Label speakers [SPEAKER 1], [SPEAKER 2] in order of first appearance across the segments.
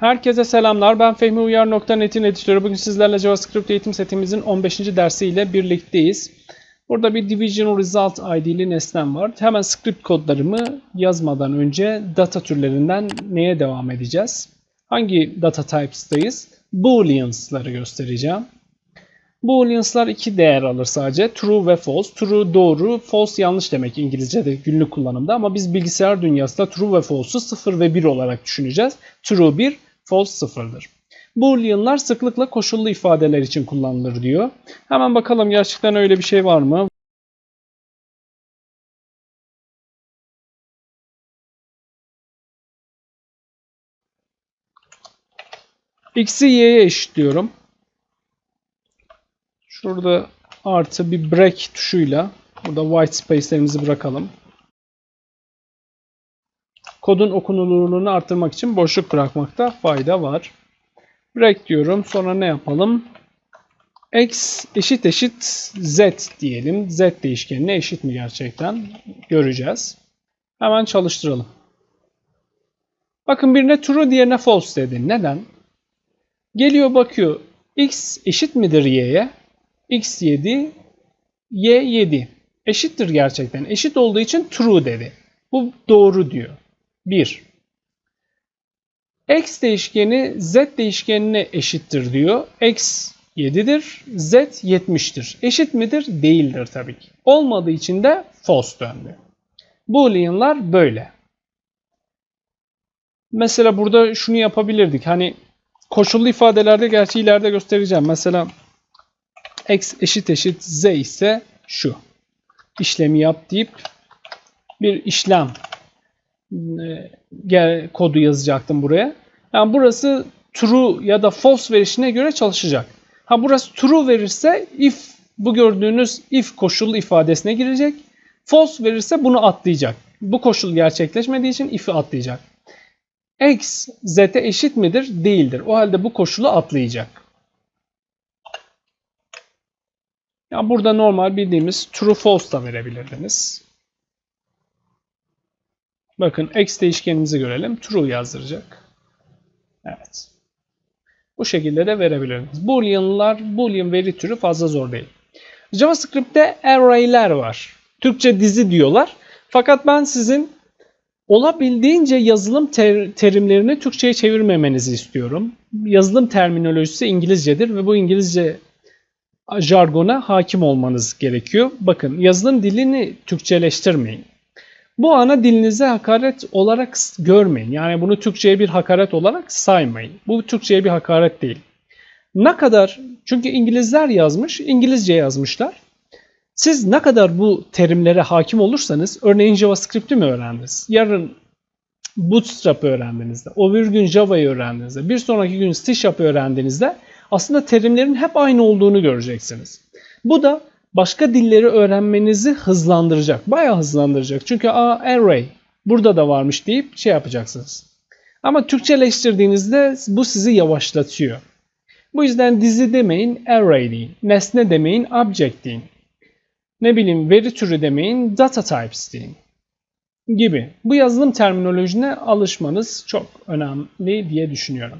[SPEAKER 1] Herkese selamlar. Ben Fehmi Uyar.net'in editörü. Bugün sizlerle JavaScript eğitim setimizin 15. dersiyle birlikteyiz. Burada bir Division Result ID'li nesnem var. Hemen script kodlarımı yazmadan önce data türlerinden neye devam edeceğiz? Hangi data types'tayız? Booleans'ları göstereceğim. Booleans'lar iki değer alır sadece. True ve false. True doğru, false yanlış demek İngilizce'de günlük kullanımda ama biz bilgisayar dünyasında true ve false'u 0 ve 1 olarak düşüneceğiz. True 1, false 0'dır. Boolean'lar sıklıkla koşullu ifadeler için kullanılır diyor. Hemen bakalım gerçekten öyle bir şey var mı? X'i Y'ye eşitliyorum. Şurada artı bir break tuşuyla burada white space'lerimizi bırakalım. Kodun okunulurluğunu arttırmak için boşluk bırakmakta fayda var. Break diyorum. Sonra ne yapalım? X eşit eşit Z diyelim. Z değişkenine eşit mi gerçekten? Göreceğiz. Hemen çalıştıralım. Bakın birine true diğerine false dedi. Neden? Geliyor bakıyor. X eşit midir Y'ye? X 7, Y 7. Eşittir gerçekten. Eşit olduğu için true dedi. Bu doğru diyor. 1. X değişkeni Z değişkenine eşittir diyor. X 7'dir, Z 70'tir. Eşit midir? Değildir tabii ki. Olmadığı için de false döndü. Boolean'lar böyle. Mesela burada şunu yapabilirdik. Hani koşullu ifadelerde gerçi ileride göstereceğim. Mesela x eşit eşit z ise şu. İşlemi yap deyip bir işlem e, kodu yazacaktım buraya. Yani burası true ya da false verişine göre çalışacak. Ha burası true verirse if bu gördüğünüz if koşullu ifadesine girecek. False verirse bunu atlayacak. Bu koşul gerçekleşmediği için if'i atlayacak. X z'e eşit midir? Değildir. O halde bu koşulu atlayacak. Yani burada normal bildiğimiz true false da verebilirdiniz. Bakın x değişkenimizi görelim. True yazdıracak. Evet. Bu şekilde de verebilirsiniz. Boolean'lar, Boolean veri türü fazla zor değil. JavaScript'te array'ler var. Türkçe dizi diyorlar. Fakat ben sizin olabildiğince yazılım ter terimlerini Türkçe'ye çevirmemenizi istiyorum. Yazılım terminolojisi İngilizcedir ve bu İngilizce jargona hakim olmanız gerekiyor. Bakın yazılım dilini Türkçeleştirmeyin. Bu ana dilinize hakaret olarak görmeyin. Yani bunu Türkçe'ye bir hakaret olarak saymayın. Bu Türkçe'ye bir hakaret değil. Ne kadar, çünkü İngilizler yazmış, İngilizce yazmışlar. Siz ne kadar bu terimlere hakim olursanız, örneğin JavaScript'i mi öğrendiniz? Yarın Bootstrap öğrendiğinizde, öbür gün Java'yı öğrendiğinizde, bir sonraki gün C Sharp öğrendiğinizde aslında terimlerin hep aynı olduğunu göreceksiniz. Bu da başka dilleri öğrenmenizi hızlandıracak. Bayağı hızlandıracak. Çünkü a array burada da varmış deyip şey yapacaksınız. Ama Türkçeleştirdiğinizde bu sizi yavaşlatıyor. Bu yüzden dizi demeyin array deyin. Nesne demeyin object deyin. Ne bileyim veri türü demeyin data types deyin. Gibi. Bu yazılım terminolojine alışmanız çok önemli diye düşünüyorum.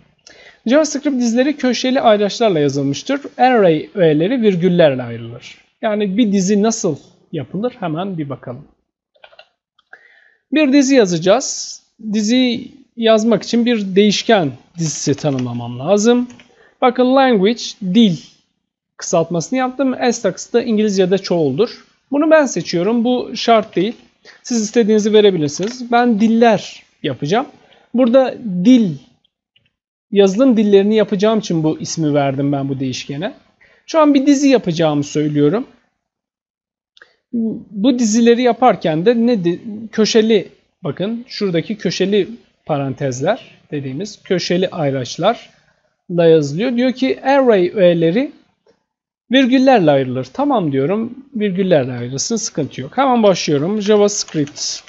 [SPEAKER 1] JavaScript dizileri köşeli ayraçlarla yazılmıştır. Array öğeleri virgüllerle ayrılır. Yani bir dizi nasıl yapılır hemen bir bakalım. Bir dizi yazacağız. Dizi yazmak için bir değişken dizisi tanımlamam lazım. Bakın language, dil kısaltmasını yaptım. S da İngilizce'de çoğuldur. Bunu ben seçiyorum. Bu şart değil. Siz istediğinizi verebilirsiniz. Ben diller yapacağım. Burada dil yazılım dillerini yapacağım için bu ismi verdim ben bu değişkene. Şu an bir dizi yapacağımı söylüyorum. Bu dizileri yaparken de ne köşeli bakın şuradaki köşeli parantezler dediğimiz köşeli ayraçlarla yazılıyor. Diyor ki array öğeleri virgüllerle ayrılır. Tamam diyorum. Virgüllerle ayrılsın. Sıkıntı yok. Hemen başlıyorum. JavaScript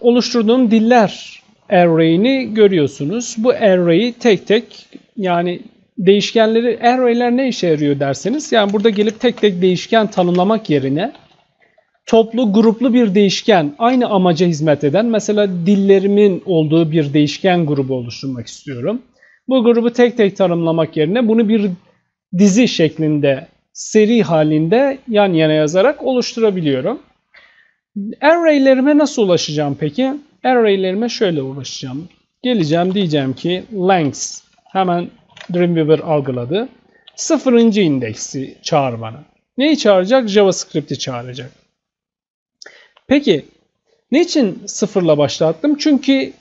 [SPEAKER 1] oluşturduğum diller array'ini görüyorsunuz. Bu array'i tek tek yani değişkenleri array'ler ne işe yarıyor derseniz yani burada gelip tek tek değişken tanımlamak yerine toplu gruplu bir değişken aynı amaca hizmet eden mesela dillerimin olduğu bir değişken grubu oluşturmak istiyorum. Bu grubu tek tek tanımlamak yerine bunu bir dizi şeklinde seri halinde yan yana yazarak oluşturabiliyorum. Array'lerime nasıl ulaşacağım peki? Array'lerime şöyle ulaşacağım. Geleceğim diyeceğim ki length hemen Dreamweaver algıladı. Sıfırıncı indeksi çağır bana. Neyi çağıracak? JavaScript'i çağıracak. Peki niçin sıfırla başlattım? Çünkü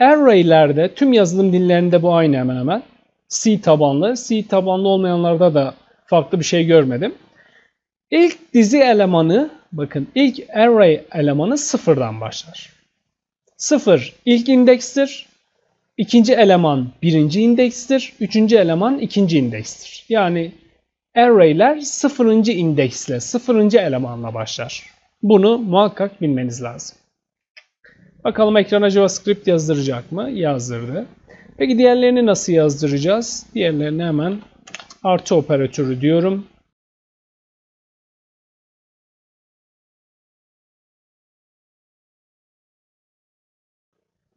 [SPEAKER 1] array'lerde tüm yazılım dillerinde bu aynı hemen hemen. C tabanlı. C tabanlı olmayanlarda da farklı bir şey görmedim. İlk dizi elemanı bakın ilk array elemanı sıfırdan başlar. Sıfır ilk indekstir. İkinci eleman birinci indekstir. Üçüncü eleman ikinci indekstir. Yani array'ler sıfırıncı indeksle, sıfırıncı elemanla başlar. Bunu muhakkak bilmeniz lazım. Bakalım ekrana JavaScript yazdıracak mı? Yazdırdı. Peki diğerlerini nasıl yazdıracağız? Diğerlerini hemen artı operatörü diyorum.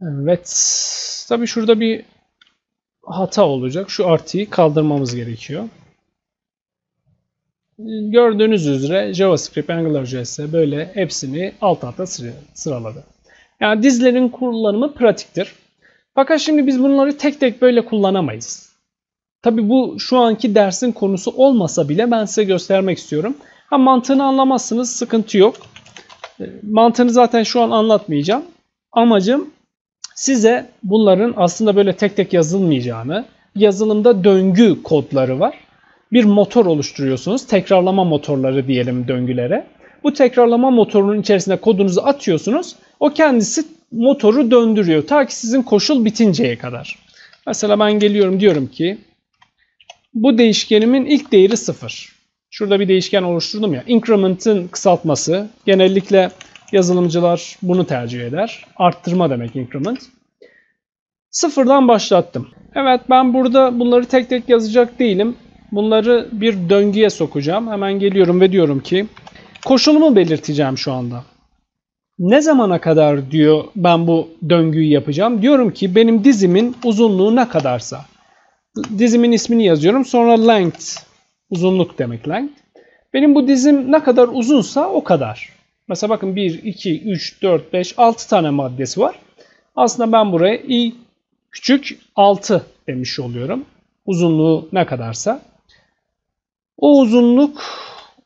[SPEAKER 1] Evet. Tabii şurada bir hata olacak. Şu artıyı kaldırmamız gerekiyor. Gördüğünüz üzere JavaScript, AngularJS böyle hepsini alt alta sıraladı. Yani dizlerin kullanımı pratiktir. Fakat şimdi biz bunları tek tek böyle kullanamayız. Tabii bu şu anki dersin konusu olmasa bile ben size göstermek istiyorum. Ha mantığını anlamazsınız, sıkıntı yok. Mantığını zaten şu an anlatmayacağım. Amacım size bunların aslında böyle tek tek yazılmayacağını, yazılımda döngü kodları var. Bir motor oluşturuyorsunuz. Tekrarlama motorları diyelim döngülere. Bu tekrarlama motorunun içerisine kodunuzu atıyorsunuz. O kendisi motoru döndürüyor. Ta ki sizin koşul bitinceye kadar. Mesela ben geliyorum diyorum ki bu değişkenimin ilk değeri 0. Şurada bir değişken oluşturdum ya. Increment'ın kısaltması. Genellikle yazılımcılar bunu tercih eder. Arttırma demek increment. Sıfırdan başlattım. Evet ben burada bunları tek tek yazacak değilim. Bunları bir döngüye sokacağım. Hemen geliyorum ve diyorum ki koşulumu belirteceğim şu anda. Ne zamana kadar diyor ben bu döngüyü yapacağım? Diyorum ki benim dizimin uzunluğu ne kadarsa. Dizimin ismini yazıyorum. Sonra length uzunluk demek length. Benim bu dizim ne kadar uzunsa o kadar. Mesela bakın 1, 2, 3, 4, 5, 6 tane maddesi var. Aslında ben buraya i küçük 6 demiş oluyorum. Uzunluğu ne kadarsa. O uzunluk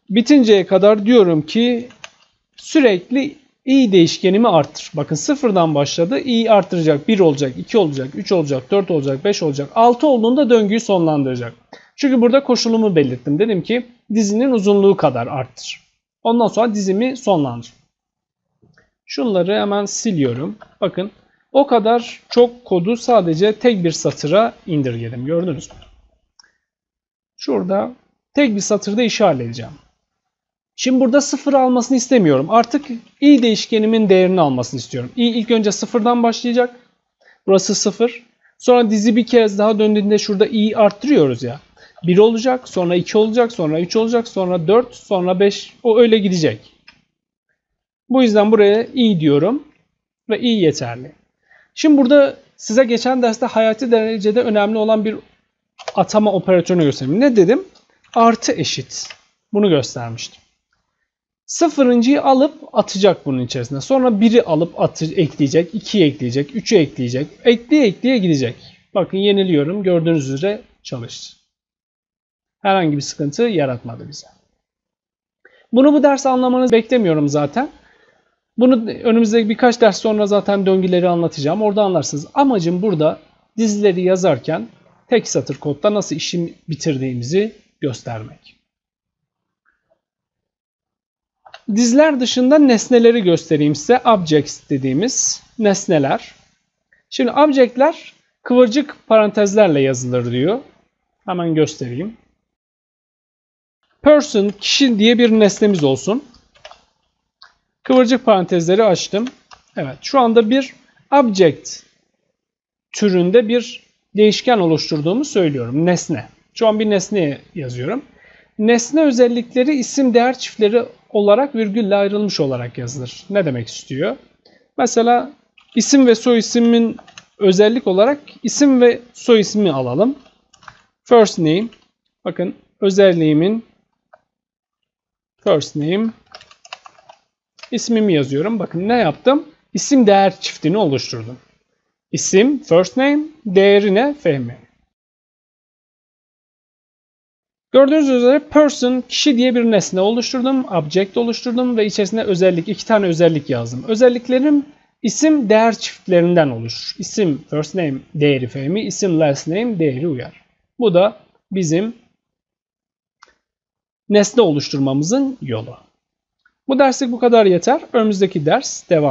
[SPEAKER 1] bitinceye kadar diyorum ki sürekli i değişkenimi arttır. Bakın sıfırdan başladı. i arttıracak. 1 olacak, 2 olacak, 3 olacak, 4 olacak, 5 olacak. 6 olduğunda döngüyü sonlandıracak. Çünkü burada koşulumu belirttim. Dedim ki dizinin uzunluğu kadar arttır. Ondan sonra dizimi sonlandır. Şunları hemen siliyorum. Bakın o kadar çok kodu sadece tek bir satıra indirgedim. Gördünüz mü? Şurada tek bir satırda işi halledeceğim. Şimdi burada sıfır almasını istemiyorum. Artık i değişkenimin değerini almasını istiyorum. i ilk önce sıfırdan başlayacak. Burası sıfır. Sonra dizi bir kez daha döndüğünde şurada i arttırıyoruz ya. 1 olacak, sonra 2 olacak, sonra 3 olacak, sonra 4, sonra 5. O öyle gidecek. Bu yüzden buraya i diyorum ve i yeterli. Şimdi burada size geçen derste hayati derecede önemli olan bir atama operatörünü göstereyim. Ne dedim? Artı eşit. Bunu göstermiştim. Sıfırıncıyı alıp atacak bunun içerisine. Sonra biri alıp atı, ekleyecek, 2'yi ekleyecek, 3'ü ekleyecek. Ekleye ekleye gidecek. Bakın yeniliyorum. Gördüğünüz üzere çalıştı. Herhangi bir sıkıntı yaratmadı bize. Bunu bu ders anlamanızı beklemiyorum zaten. Bunu önümüzdeki birkaç ders sonra zaten döngüleri anlatacağım. Orada anlarsınız. Amacım burada dizileri yazarken tek satır kodda nasıl işimi bitirdiğimizi göstermek. Dizler dışında nesneleri göstereyim size. Objects dediğimiz nesneler. Şimdi objectler kıvırcık parantezlerle yazılır diyor. Hemen göstereyim. Person, kişi diye bir nesnemiz olsun. Kıvırcık parantezleri açtım. Evet, şu anda bir object türünde bir değişken oluşturduğumu söylüyorum. Nesne. Şu an bir nesne yazıyorum. Nesne özellikleri isim değer çiftleri olarak virgülle ayrılmış olarak yazılır. Ne demek istiyor? Mesela isim ve soy ismin özellik olarak isim ve soy ismi alalım. First name. Bakın özelliğimin first name ismimi yazıyorum. Bakın ne yaptım? İsim değer çiftini oluşturdum. İsim first name, değeri ne? Fehmi. Gördüğünüz üzere person kişi diye bir nesne oluşturdum, object oluşturdum ve içerisine özellik iki tane özellik yazdım. Özelliklerim isim değer çiftlerinden oluşur. İsim first name değeri Fehmi, isim last name değeri Uyar. Bu da bizim nesne oluşturmamızın yolu. Bu derslik bu kadar yeter. Önümüzdeki ders devam.